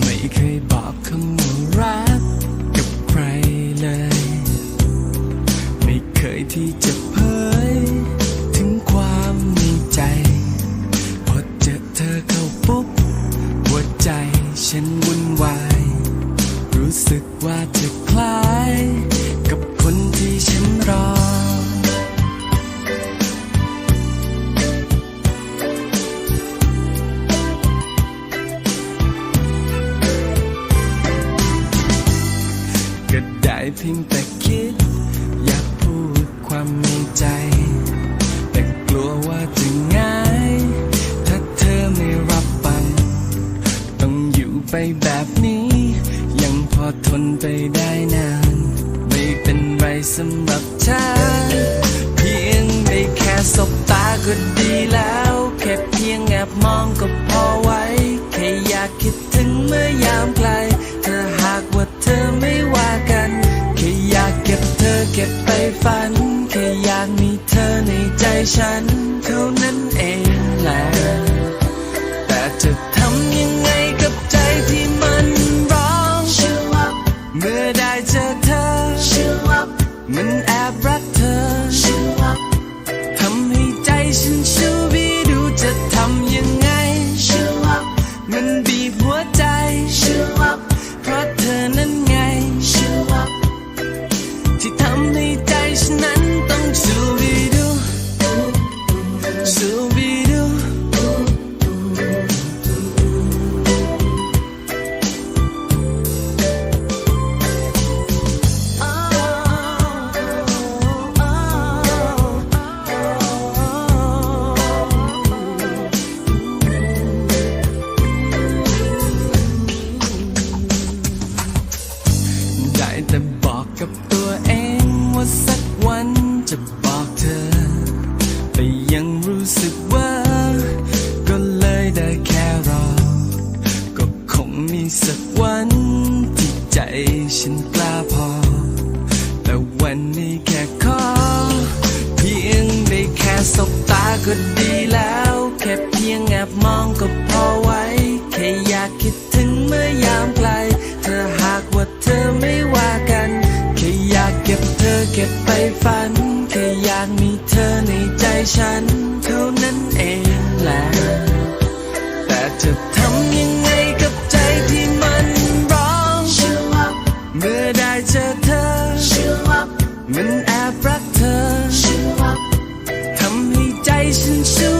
ไม่เคยบอกคำว่ารัก พียงแต่คิด อยากพูดความในใจ แต่กลัวว่าจะง่าย ถ้าเธอไม่รับฟัง ต้องอยู่ไปแบบนี้ ยังพอทนไปได้นาน ไม่เป็นไรสำหรับฉันเพียงได้แค่สบตาก็ดีแล้ว แค่เพียงแอบมองก็พอไว้ แค่อยากคิดถึงเมื่อยามไกลเธอหากว่าเธอ ก็บไปฝัน แค่อยากมีเธอในใจฉัน เท่านั้นเองแหละแต่จะทำยังไงกับใจที่มันร้อง เมื่อได้เจอเธอ มันแอบรักเธอทำให้ใจฉันชูบี เก็บไปฝัน แค่อยากมีเธอในใจฉัน เท่านั้นเองแหละแต่จะทำยังไงกับใจที่มันร้องเมื่อได้เจอเธอ มันแอบรักเธอทำให้ใจฉันชุ่